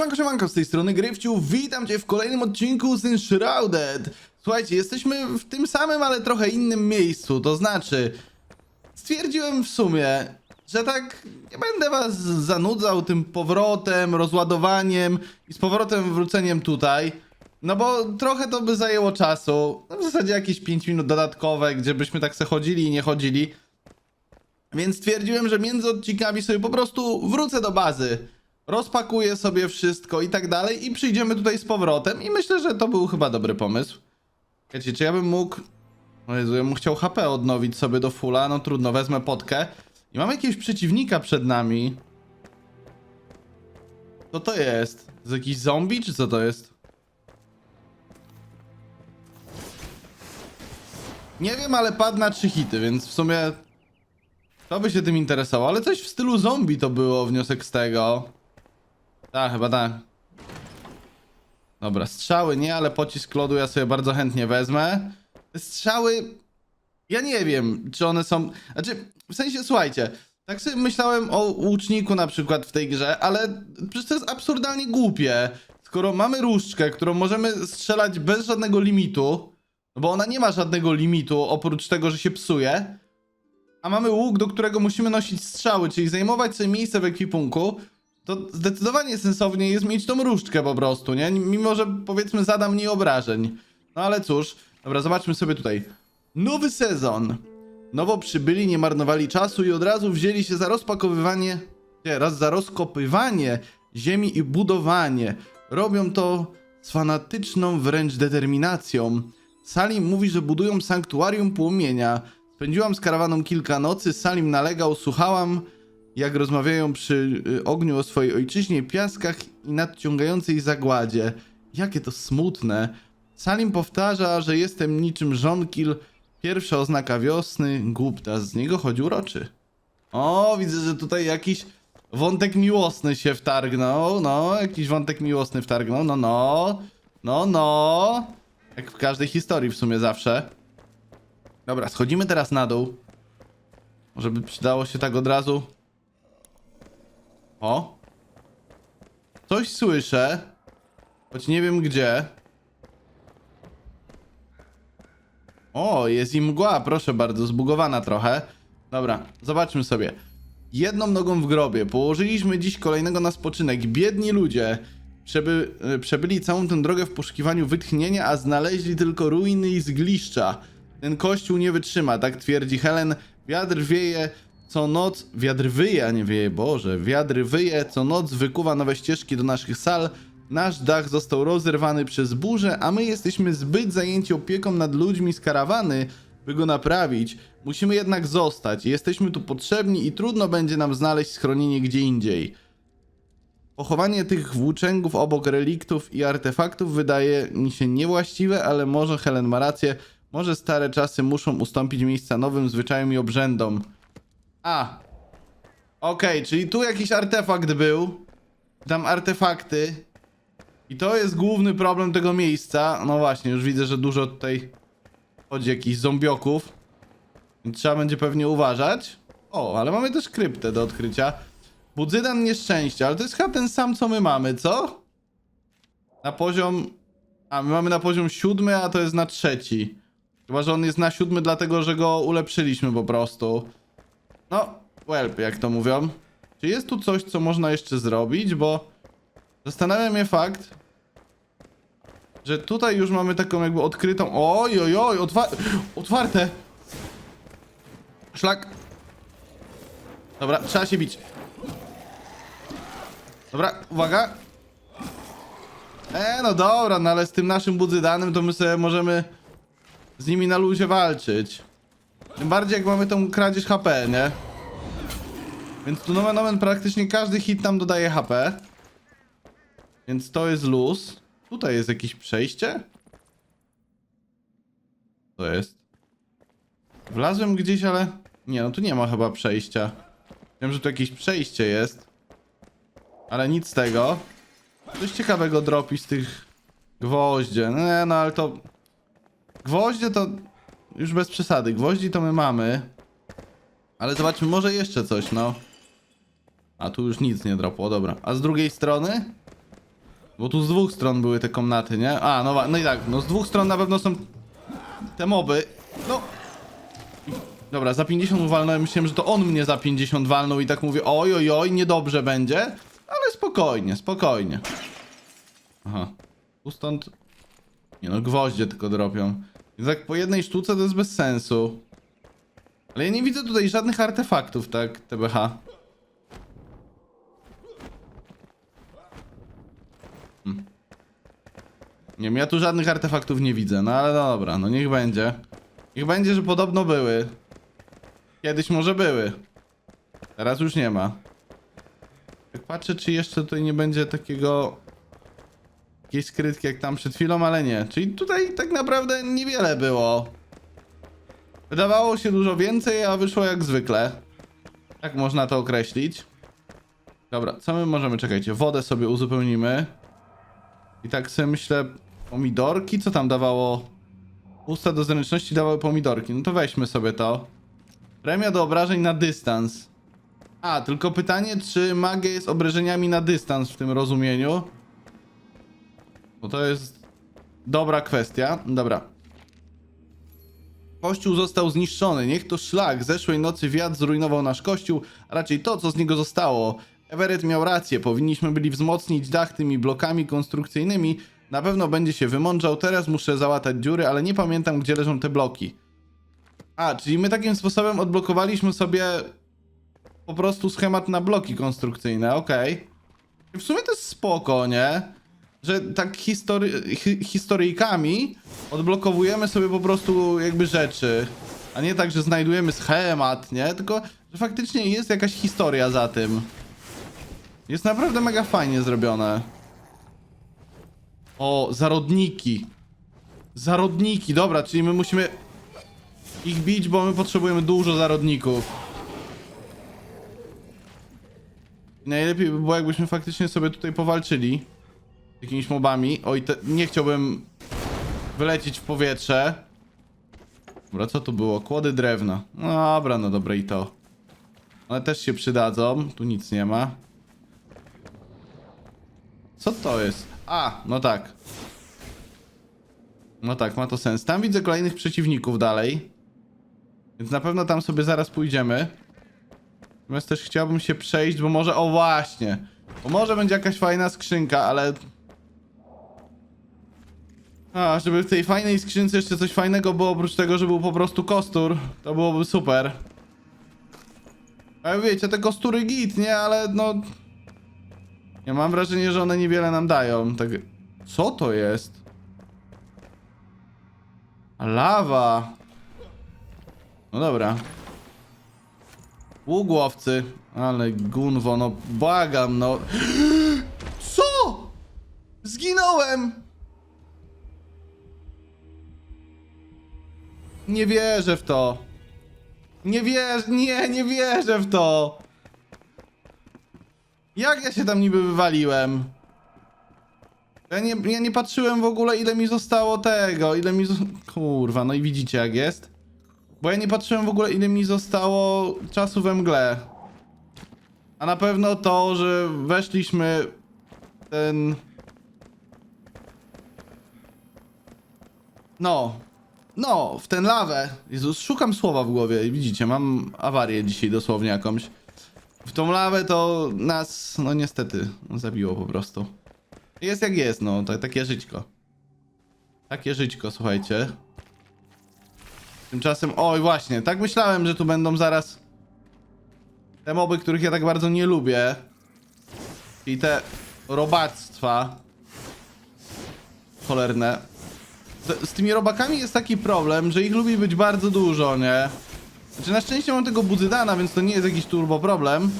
Siemanko, siemanko, z tej strony Gryfciu, witam cię w kolejnym odcinku z Enshrouded. Słuchajcie, jesteśmy w tym samym, ale trochę innym miejscu, to znaczy... Stwierdziłem w sumie, że tak nie będę was zanudzał tym powrotem, rozładowaniem i z powrotem wróceniem tutaj. No bo trochę to by zajęło czasu. No w zasadzie jakieś 5 minut dodatkowe, gdzie byśmy tak se chodzili i nie chodzili. Więc stwierdziłem, że między odcinkami sobie po prostu wrócę do bazy. Rozpakuję sobie wszystko i tak dalej i przyjdziemy tutaj z powrotem i myślę, że to był chyba dobry pomysł. Wiecie, czy ja bym mógł... O Jezu, ja bym chciał HP odnowić sobie do fulla, no trudno, wezmę potkę. I mamy jakiegoś przeciwnika przed nami. Co to jest? To jest jakiś zombie, czy co to jest? Nie wiem, ale padł na trzy hity, więc w sumie kto by się tym interesował? Ale coś w stylu zombie to było, wniosek z tego. Tak, chyba tak. Dobra, strzały nie, ale pocisk lodu ja sobie bardzo chętnie wezmę. Strzały... Ja nie wiem, czy one są... Znaczy, w sensie, słuchajcie, tak sobie myślałem o łuczniku na przykład w tej grze, ale przecież to jest absurdalnie głupie. Skoro mamy różdżkę, którą możemy strzelać bez żadnego limitu, no bo ona nie ma żadnego limitu, oprócz tego, że się psuje, a mamy łuk, do którego musimy nosić strzały, czyli zajmować sobie miejsce w ekwipunku, to zdecydowanie sensownie jest mieć tą różdżkę po prostu, nie? Mimo, że powiedzmy zada mniej obrażeń. No ale cóż, dobra, zobaczmy sobie tutaj. Nowy sezon. Nowo przybyli, nie marnowali czasu i od razu wzięli się za rozpakowywanie, nie, raz za rozkopywanie ziemi i budowanie. Robią to z fanatyczną wręcz determinacją. Salim mówi, że budują sanktuarium płomienia. Spędziłam z karawaną kilka nocy, Salim nalegał, słuchałam, jak rozmawiają przy y, ogniu o swojej ojczyźnie, piaskach i nadciągającej zagładzie. Jakie to smutne. Salim powtarza, że jestem niczym żonkil, pierwsza oznaka wiosny, głupta, z niego chodzi uroczy. O, widzę, że tutaj jakiś wątek miłosny się wtargnął, no, jakiś wątek miłosny wtargnął, no, no, no, no. Jak w każdej historii w sumie zawsze. Dobra, schodzimy teraz na dół. Może by przydało się tak od razu. O. Coś słyszę. Choć nie wiem gdzie. O, jest i mgła, proszę bardzo, zbugowana trochę. Dobra, zobaczmy sobie. Jedną nogą w grobie. Położyliśmy dziś kolejnego na spoczynek. Biedni ludzie. Przeby, e, przebyli całą tę drogę w poszukiwaniu wytchnienia, a znaleźli tylko ruiny i zgliszcza. Ten kościół nie wytrzyma, tak twierdzi Helen. Wiatr wieje co noc, wiatr wyje, a nie wieje, Boże, wiatr wyje, co noc wykuwa nowe ścieżki do naszych sal. Nasz dach został rozerwany przez burzę, a my jesteśmy zbyt zajęci opieką nad ludźmi z karawany, by go naprawić. Musimy jednak zostać. Jesteśmy tu potrzebni i trudno będzie nam znaleźć schronienie gdzie indziej. Pochowanie tych włóczęgów obok reliktów i artefaktów wydaje mi się niewłaściwe, ale może Helen ma rację. Może stare czasy muszą ustąpić miejsca nowym zwyczajom i obrzędom. A. Okej, czyli tu jakiś artefakt był. Tam artefakty. I to jest główny problem tego miejsca. No właśnie, już widzę, że dużo tutaj chodzi jakichś zombioków. Więc trzeba będzie pewnie uważać. O, ale mamy też kryptę do odkrycia. Budzydan nieszczęścia, ale to jest chyba ten sam, co my mamy, co? Na poziom... A, my mamy na poziom siódmy, a to jest na trzeci. Chyba, że on jest na siódmy, dlatego że go ulepszyliśmy po prostu. No, welp, jak to mówią. Czy jest tu coś, co można jeszcze zrobić? Bo zastanawia mnie fakt, że tutaj już mamy taką jakby odkrytą... Oj, oj, oj, otwa... otwarte! Szlak. Dobra, trzeba się bić. Dobra, uwaga. E, no dobra, no ale z tym naszym budzydanem to my sobie możemy z nimi na luzie walczyć. Tym bardziej jak mamy tą kradzież HP, nie? Więc tu nomen omen praktycznie każdy hit nam dodaje HP. Więc to jest luz. Tutaj jest jakieś przejście? To jest. Wlazłem gdzieś, ale... Nie, no tu nie ma chyba przejścia. Wiem, że tu jakieś przejście jest. Ale nic z tego. Coś ciekawego dropi z tych gwoździe. Nie, no ale to... Gwoździe to... Już bez przesady. Gwoździ to my mamy. Ale zobaczmy, może jeszcze coś, no. A tu już nic nie dropło, dobra. A z drugiej strony? Bo tu z dwóch stron były te komnaty, nie? A, no, no i tak, no z dwóch stron na pewno są te moby. No. Dobra, za 50 walnąłem, myślałem, że to on mnie za 50 walnął i tak mówię, oj, oj, oj, niedobrze będzie. Ale spokojnie, spokojnie. Aha. Tu stąd... Nie no, gwoździe tylko dropią. Więc tak po jednej sztuce to jest bez sensu. Ale ja nie widzę tutaj żadnych artefaktów, tak, TBH. Hmm. Nie wiem, ja tu żadnych artefaktów nie widzę, no ale dobra, no niech będzie. Niech będzie, że podobno były. Kiedyś może były. Teraz już nie ma. Jak patrzę, czy jeszcze tutaj nie będzie takiego... Jakiejś skrytki jak tam przed chwilą, ale nie. Czyli tutaj tak naprawdę niewiele było. Wydawało się dużo więcej, a wyszło jak zwykle. Tak można to określić. Dobra, co my możemy, czekajcie, wodę sobie uzupełnimy. I tak sobie myślę, pomidorki, co tam dawało? Usta do zręczności dawały pomidorki, no to weźmy sobie to. Premia do obrażeń na dystans. A, tylko pytanie, czy magia jest obrażeniami na dystans w tym rozumieniu? Bo to jest dobra kwestia. Dobra. Kościół został zniszczony. Niech to szlak. Zeszłej nocy wiatr zrujnował nasz kościół, a raczej to, co z niego zostało. Everett miał rację. Powinniśmy byli wzmocnić dach tymi blokami konstrukcyjnymi. Na pewno będzie się wymądrzał. Teraz muszę załatać dziury, ale nie pamiętam, gdzie leżą te bloki. A, czyli my takim sposobem odblokowaliśmy sobie po prostu schemat na bloki konstrukcyjne. Okej. W sumie to jest spoko, nie? Że tak history hi historyjkami odblokowujemy sobie po prostu jakby rzeczy. A nie tak, że znajdujemy schemat, nie? Tylko, że faktycznie jest jakaś historia za tym. Jest naprawdę mega fajnie zrobione. O, zarodniki. Zarodniki, dobra, czyli my musimy ich bić, bo my potrzebujemy dużo zarodników. Najlepiej by było, jakbyśmy faktycznie sobie tutaj powalczyli. Jakimiś mobami. Oj, te, nie chciałbym wylecieć w powietrze. Dobra, co tu było? Kłody drewna. No dobra, no dobra i to. One też się przydadzą. Tu nic nie ma. Co to jest? A, no tak. No tak, ma to sens. Tam widzę kolejnych przeciwników dalej. Więc na pewno tam sobie zaraz pójdziemy. Natomiast też chciałbym się przejść, bo może... O właśnie! Bo może będzie jakaś fajna skrzynka, ale... A, żeby w tej fajnej skrzynce jeszcze coś fajnego było, oprócz tego, że był po prostu kostur, to byłoby super. Ale wiecie, te kostury git, nie? Ale no... Ja mam wrażenie, że one niewiele nam dają. Tak... Co to jest? Lawa. No dobra. Ługłowcy. Ale gunwo, no błagam, no. Co? Zginąłem! Nie wierzę w to. Nie wierzę, nie, nie wierzę w to. Jak ja się tam niby wywaliłem? Ja nie, ja nie patrzyłem w ogóle ile mi zostało tego, ile mi... Kurwa, no i widzicie jak jest? Bo ja nie patrzyłem w ogóle ile mi zostało czasu we mgle. A na pewno to, że weszliśmy ten... No. No, w ten lawę. Jezus, szukam słowa w głowie widzicie, mam awarię dzisiaj dosłownie jakąś. W tą lawę to nas, no niestety, zabiło po prostu. Jest jak jest, no, to, takie żyćko. Takie żyćko, słuchajcie. Tymczasem, oj właśnie, tak myślałem, że tu będą zaraz te moby, których ja tak bardzo nie lubię. I te robactwa. Cholerne. Z, tymi robakami jest taki problem, że ich lubi być bardzo dużo, nie? Znaczy na szczęście mam tego budzydana, więc to nie jest jakiś turbo problem.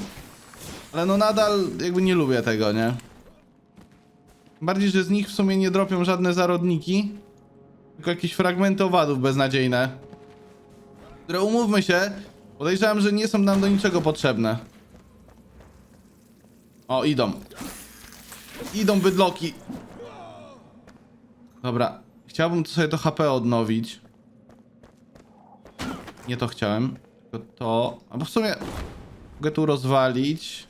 Ale no nadal jakby nie lubię tego, nie? Bardziej, że z nich w sumie nie dropią żadne zarodniki. Tylko jakieś fragmenty owadów beznadziejne. Które umówmy się, podejrzewam, że nie są nam do niczego potrzebne. O, idą. Idą bydloki. Dobra. Chciałbym sobie to HP odnowić. Nie to chciałem. Tylko to. Albo w sumie mogę tu rozwalić.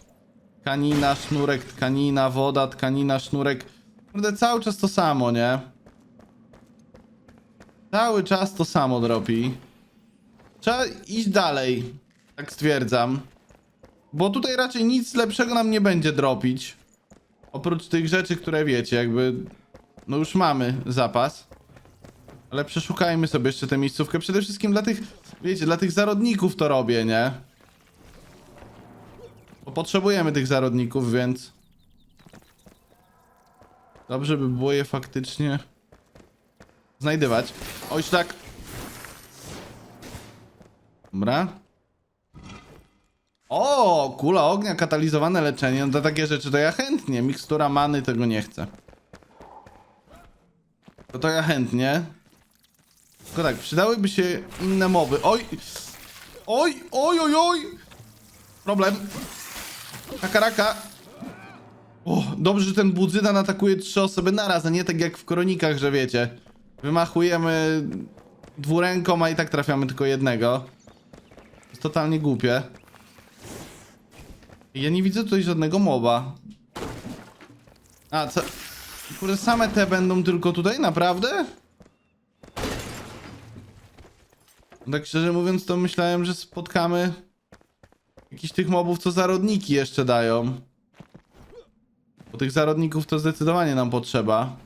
Tkanina, sznurek, tkanina, woda, tkanina, sznurek. Kurde, cały czas to samo, nie? Cały czas to samo dropi. Trzeba iść dalej, tak stwierdzam. Bo tutaj raczej nic lepszego nam nie będzie dropić. Oprócz tych rzeczy, które wiecie, jakby... No już mamy zapas. Ale przeszukajmy sobie jeszcze tę miejscówkę. Przede wszystkim dla tych, wiecie, dla tych zarodników to robię, nie? Bo potrzebujemy tych zarodników, więc... Dobrze by było je faktycznie... Znajdywać. Oj, tak. Dobra. O, kula ognia, katalizowane leczenie. No to takie rzeczy to ja chętnie. Mikstura many tego nie chcę. To to ja chętnie. Tylko tak, przydałyby się inne moby. Oj! Oj, oj, oj, oj! Problem. Kakaraka. O, dobrze, że ten budzydan atakuje trzy osoby naraz, a nie tak jak w kronikach, że wiecie. Wymachujemy dwuręką, a i tak trafiamy tylko jednego. Jest totalnie głupie. Ja nie widzę tutaj żadnego moba. A, co? Kurde, same te będą tylko tutaj? Naprawdę? Tak szczerze mówiąc, to myślałem, że spotkamy jakichś tych mobów, co zarodniki jeszcze dają. Bo tych zarodników to zdecydowanie nam potrzeba.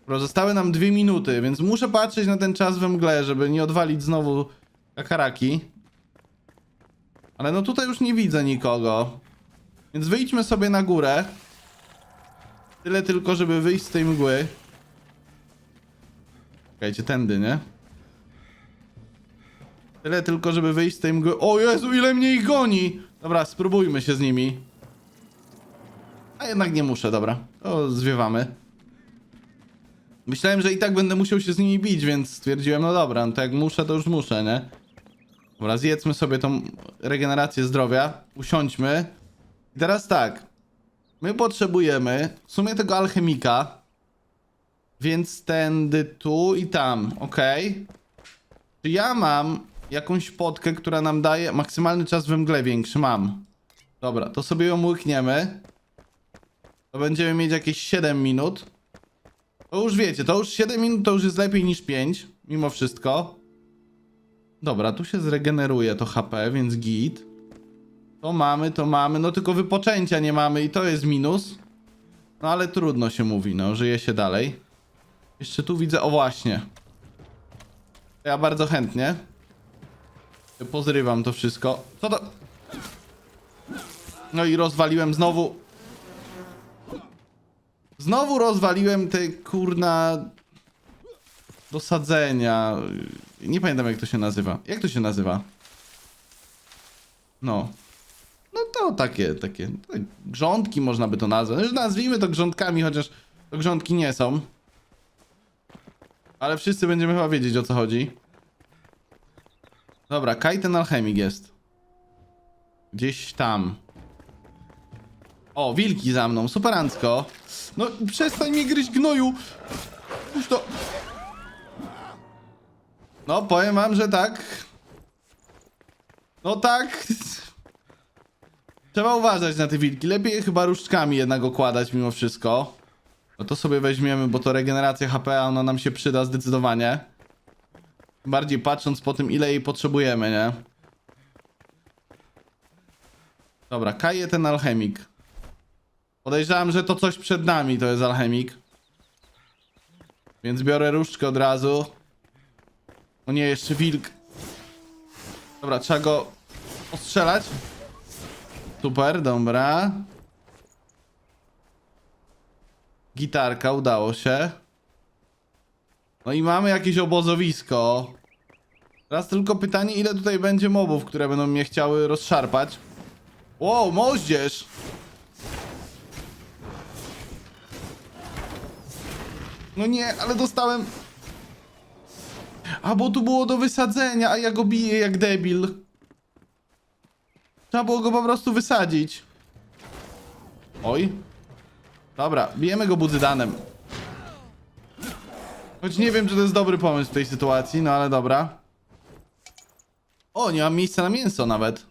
Dobra, Zostały nam dwie minuty, więc muszę patrzeć na ten czas we mgle, żeby nie odwalić znowu kakaraki. Ale no tutaj już nie widzę nikogo. Więc wyjdźmy sobie na górę. Tyle tylko, żeby wyjść z tej mgły. Czekajcie, tędy, nie? Tyle tylko, żeby wyjść z tej mgły. O Jezu, ile mnie ich goni! Dobra, spróbujmy się z nimi. A jednak nie muszę, dobra. To zwiewamy. Myślałem, że i tak będę musiał się z nimi bić, więc stwierdziłem, no dobra, no to jak muszę, to już muszę, nie? Dobra, zjedzmy sobie tą regenerację zdrowia. Usiądźmy. I teraz tak. My potrzebujemy w sumie tego alchemika. Więc tędy tu i tam, ok? Czy ja mam jakąś potkę, która nam daje maksymalny czas we mgle większy? Mam. Dobra, to sobie ją łykniemy. To będziemy mieć jakieś 7 minut. To już wiecie, to już 7 minut to już jest lepiej niż 5, mimo wszystko. Dobra, tu się zregeneruje to HP, więc git. To mamy, to mamy, no tylko wypoczęcia nie mamy i to jest minus. No ale trudno się mówi, no, żyje się dalej. Jeszcze tu widzę, o właśnie. Ja bardzo chętnie. Pozrywam to wszystko. Co to? No i rozwaliłem znowu. Znowu rozwaliłem te kurna dosadzenia. Nie pamiętam jak to się nazywa. Jak to się nazywa? No. No to takie, takie tak, grządki można by to nazwać. Już nazwijmy to grządkami, chociaż to grządki nie są. Ale wszyscy będziemy chyba wiedzieć o co chodzi. Dobra, Kaj ten alchemik jest. Gdzieś tam. O, wilki za mną, superancko. No, przestań mnie gryźć gnoju. Już to... No, powiem wam, że tak. No tak. Trzeba uważać na te wilki. Lepiej chyba różdżkami jednak okładać mimo wszystko. No to sobie weźmiemy, bo to regeneracja HP, ona nam się przyda zdecydowanie. Bardziej patrząc po tym, ile jej potrzebujemy, nie? Dobra, kaje ten alchemik. Podejrzewam, że to coś przed nami to jest alchemik. Więc biorę różdżkę od razu. O nie, jeszcze wilk. Dobra, trzeba go ostrzelać. Super, dobra. Gitarka, udało się. No i mamy jakieś obozowisko. Teraz tylko pytanie, ile tutaj będzie mobów, które będą mnie chciały rozszarpać. Wow, moździerz! No nie, ale dostałem... A, bo tu było do wysadzenia, a ja go biję jak debil. Trzeba było go po prostu wysadzić. Oj. Dobra, bijemy go budzydanem. Choć nie wiem, czy to jest dobry pomysł w tej sytuacji, no ale dobra. O, nie mam miejsca na mięso nawet.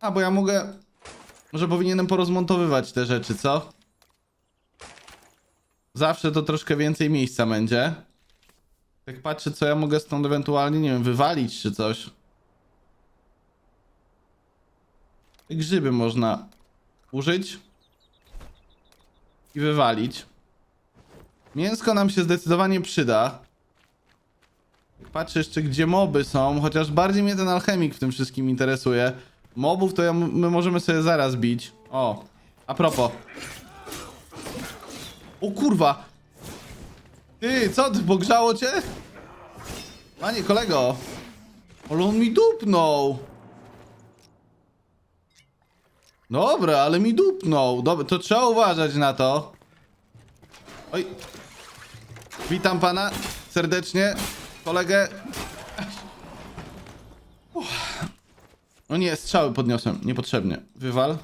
A, bo ja mogę... Może powinienem porozmontowywać te rzeczy, co? Zawsze to troszkę więcej miejsca będzie. Tak patrzę, co ja mogę stąd ewentualnie, nie wiem, wywalić czy coś. Te Grzyby można użyć i wywalić. Mięsko nam się zdecydowanie przyda. Patrzę jeszcze, gdzie moby są, chociaż bardziej mnie ten alchemik w tym wszystkim interesuje. Mobów to ja, my możemy sobie zaraz bić. O, a propos. O kurwa! Ty, co ty, pogrzało cię? Panie kolego! Ale on mi dupnął! Dobra, ale mi dupnął. Dobra, to trzeba uważać na to. Oj. Witam pana serdecznie, kolegę. Uff. O nie, strzały podniosłem, niepotrzebnie. Wywal.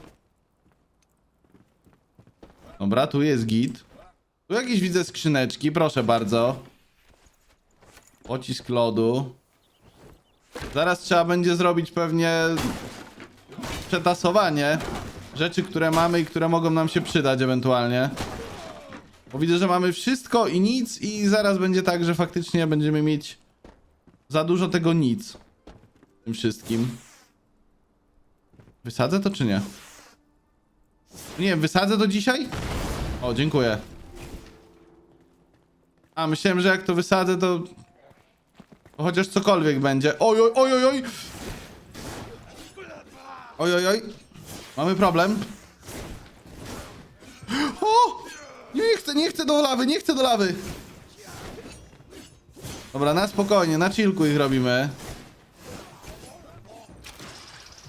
Dobra, tu jest git. Tu jakieś widzę skrzyneczki, proszę bardzo. Pocisk lodu. Zaraz trzeba będzie zrobić pewnie przetasowanie rzeczy, które mamy i które mogą nam się przydać ewentualnie. Bo widzę, że mamy wszystko i nic i zaraz będzie tak, że faktycznie będziemy mieć za dużo tego nic. Tym wszystkim. Wysadzę to czy nie? Nie wiem, wysadzę to dzisiaj? O, dziękuję. A, myślałem, że jak to wysadzę, to... chociaż cokolwiek będzie. Oj, oj, oj, oj! Oj, oj, oj. Mamy problem. O! Nie chcę, nie chcę do lawy, nie chcę do lawy. Dobra, na spokojnie, na chillku ich robimy.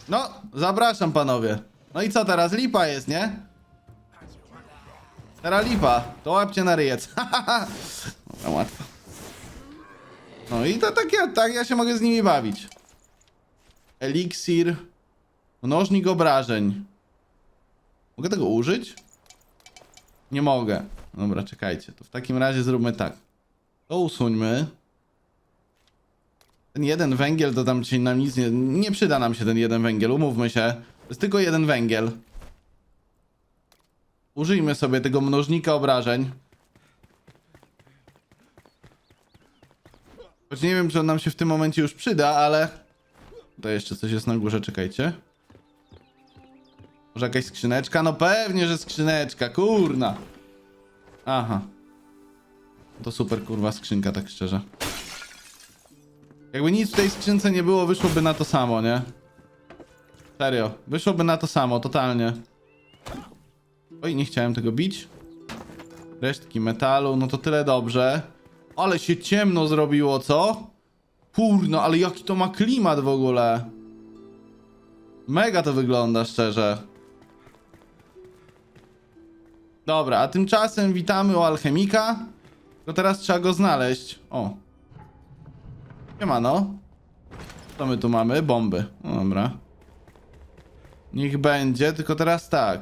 No, zapraszam panowie. No i co teraz? Lipa jest, nie? Teraz lipa. To łapcie na ryjec. Dobra, łatwo. No i to tak ja, tak ja się mogę z nimi bawić. Eliksir. Mnożnik obrażeń. Mogę tego użyć? Nie mogę. Dobra, czekajcie. To w takim razie zróbmy tak. To usuńmy. Ten jeden węgiel to tam dzisiaj nam nic nie... Nie przyda nam się ten jeden węgiel, umówmy się. To jest tylko jeden węgiel. Użyjmy sobie tego mnożnika obrażeń. Choć nie wiem, czy on nam się w tym momencie już przyda, ale... To jeszcze coś jest na górze, czekajcie. Może jakaś skrzyneczka? No pewnie, że skrzyneczka, kurna. Aha. To super kurwa skrzynka, tak szczerze. Jakby nic w tej skrzynce nie było, wyszłoby na to samo, nie? Serio, wyszłoby na to samo, totalnie. Oj, nie chciałem tego bić. Resztki metalu, no to tyle dobrze. Ale się ciemno zrobiło, co? Kurno, ale jaki to ma klimat w ogóle. Mega to wygląda, szczerze. Dobra, a tymczasem witamy u alchemika. To teraz trzeba go znaleźć. O. Siemano. Co my tu mamy? Bomby. No dobra. Niech będzie, tylko teraz tak.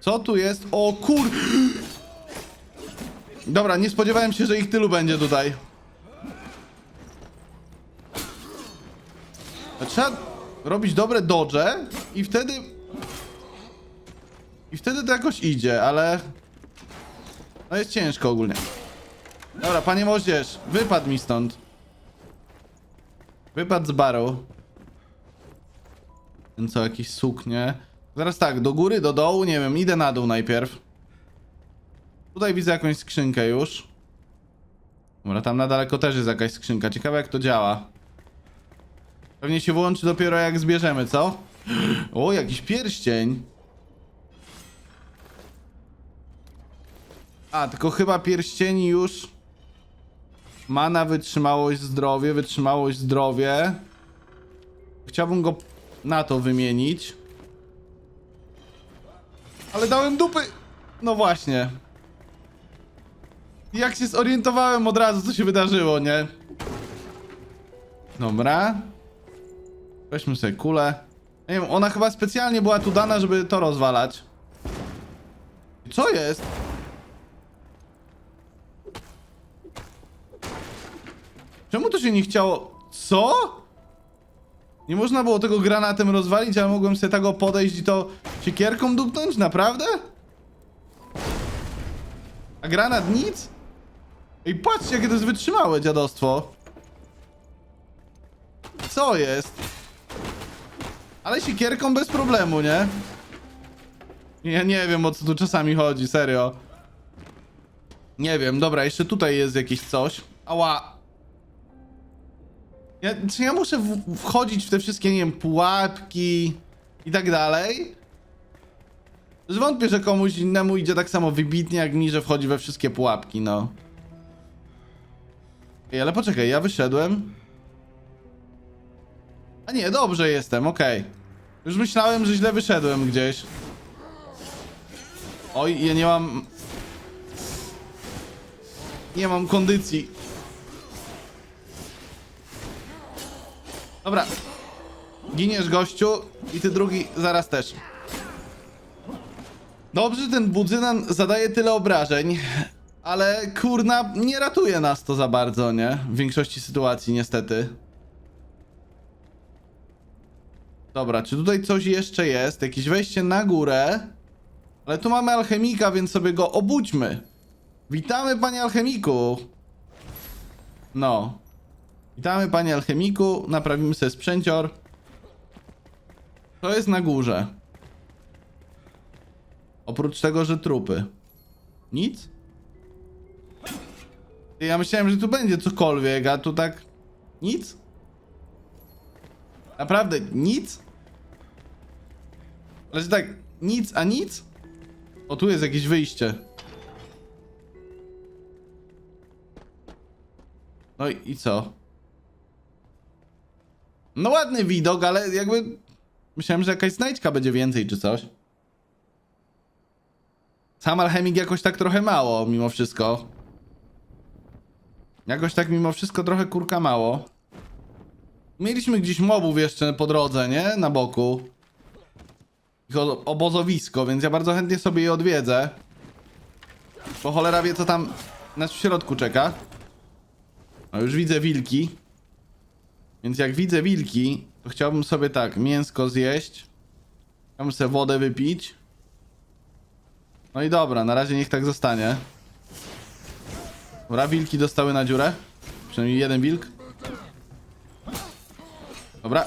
Co tu jest? O kur... Dobra, nie spodziewałem się, że ich tylu będzie tutaj. Trzeba robić dobre dodge i wtedy... I wtedy to jakoś idzie, ale... No jest ciężko ogólnie. Dobra, panie moździerz, wypadł mi stąd. Wypadł z baru. Ten co, jakieś suknie. Zaraz tak, do góry, do dołu, nie wiem, idę na dół najpierw. Tutaj widzę jakąś skrzynkę już. Dobra, tam na daleko też jest jakaś skrzynka. Ciekawe jak to działa. Pewnie się włączy dopiero jak zbierzemy, co? O, jakiś pierścień. A, tylko chyba pierścień już ma na wytrzymałość zdrowie, wytrzymałość zdrowie. Chciałbym go na to wymienić. Ale dałem dupy! No właśnie. Jak się zorientowałem od razu, co się wydarzyło, nie? Dobra. Weźmy sobie kulę. Nie wiem, ona chyba specjalnie była tu dana, żeby to rozwalać. Co jest? Czemu to się nie chciało? Co? Nie można było tego granatem rozwalić, ale mogłem sobie tego podejść i to siekierką dupnąć? Naprawdę? A granat nic? Ej, patrzcie, jakie to jest wytrzymałe dziadostwo. Co jest? Ale sikierką bez problemu, nie? Ja nie wiem, o co tu czasami chodzi, serio. Nie wiem, dobra, jeszcze tutaj jest jakieś coś. Ała. Ja, czy ja muszę w, wchodzić w te wszystkie, nie wiem, pułapki i tak dalej? Zwątpię, że komuś innemu idzie tak samo wybitnie jak mi, że wchodzi we wszystkie pułapki, no. Ej, ale poczekaj, ja wyszedłem. A nie, dobrze jestem, okej. Już myślałem, że źle wyszedłem gdzieś. Oj, ja nie mam... Nie mam kondycji. Dobra. Giniesz, gościu, i ty drugi zaraz też. Dobrze, ten budzynan zadaje tyle obrażeń, ale kurna, nie ratuje nas to za bardzo, nie? W większości sytuacji, niestety. Dobra, czy tutaj coś jeszcze jest? Jakieś wejście na górę? Ale tu mamy alchemika, więc sobie go obudźmy. Witamy, panie alchemiku. No. Witamy, panie alchemiku. Naprawimy sobie sprzęcior. To jest na górze. Oprócz tego, że trupy. Nic? Ja myślałem, że tu będzie cokolwiek, a tu tak... Nic? Naprawdę, nic? Ale że tak, nic, a nic? O, tu jest jakieś wyjście. No i, i co? No ładny widok, ale jakby... Myślałem, że jakaś znajdźka będzie więcej czy coś. Sam alchemik jakoś tak trochę mało, mimo wszystko. Jakoś tak mimo wszystko trochę kurka mało. Mieliśmy gdzieś mobów jeszcze po drodze, nie? Na boku. Ich obozowisko, więc ja bardzo chętnie sobie je odwiedzę. Bo cholera wie, co tam nas w środku czeka. No już widzę wilki. Więc jak widzę wilki, to chciałbym sobie tak, mięsko zjeść. Chciałbym sobie wodę wypić. No i dobra, na razie niech tak zostanie. Dobra, wilki dostały na dziurę. Przynajmniej jeden wilk. Dobra.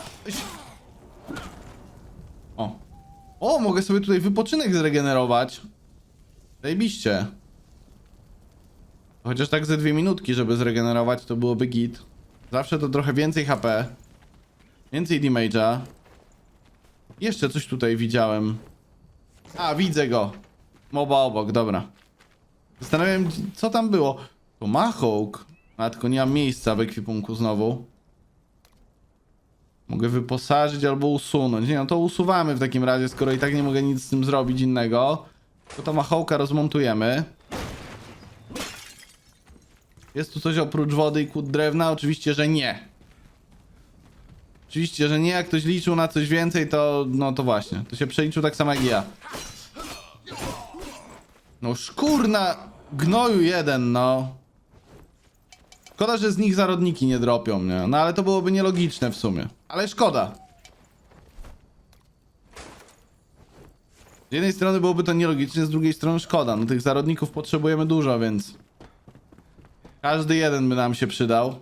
O. O, mogę sobie tutaj wypoczynek zregenerować. Zajebiście. Chociaż tak ze dwie minutki, żeby zregenerować, to byłoby git. Zawsze to trochę więcej HP. Więcej damage'a. Jeszcze coś tutaj widziałem. A, widzę go. Moba obok, dobra. Zastanawiam co tam było. To Mahawk. A, tylko nie mam miejsca w ekwipunku znowu. Mogę wyposażyć albo usunąć. Nie no, to usuwamy w takim razie, skoro i tak nie mogę nic z tym zrobić innego. To to Mahawka rozmontujemy. Jest tu coś oprócz wody i kłód drewna? Oczywiście, że nie. Oczywiście, że nie. Jak ktoś liczył na coś więcej, to no to właśnie. To się przeliczył tak samo jak ja. No szkurna gnoju jeden, no. Szkoda, że z nich zarodniki nie dropią, nie? No ale to byłoby nielogiczne w sumie. Ale szkoda. Z jednej strony byłoby to nielogiczne, z drugiej strony szkoda. No tych zarodników potrzebujemy dużo, więc... Każdy jeden by nam się przydał.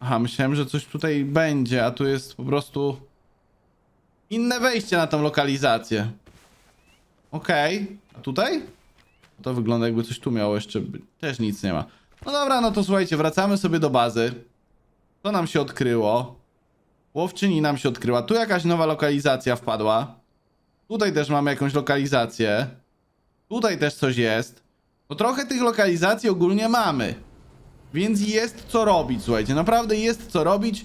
Aha, myślałem, że coś tutaj będzie, a tu jest po prostu... Inne wejście na tą lokalizację. Okej. A tutaj? To wygląda jakby coś tu miało jeszcze. Też nic nie ma. No dobra, no to słuchajcie, wracamy sobie do bazy. To nam się odkryło. Łowczyni nam się odkryła. Tu jakaś nowa lokalizacja wpadła. Tutaj też mamy jakąś lokalizację. Tutaj też coś jest. No trochę tych lokalizacji ogólnie mamy. Więc jest co robić, słuchajcie. Naprawdę jest co robić.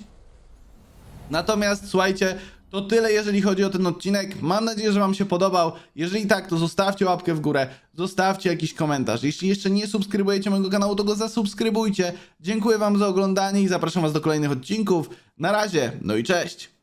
Natomiast słuchajcie, to tyle jeżeli chodzi o ten odcinek. Mam nadzieję, że Wam się podobał. Jeżeli tak, to zostawcie łapkę w górę, zostawcie jakiś komentarz. Jeśli jeszcze nie subskrybujecie mojego kanału, to go zasubskrybujcie. Dziękuję Wam za oglądanie i zapraszam Was do kolejnych odcinków. Na razie, no i cześć!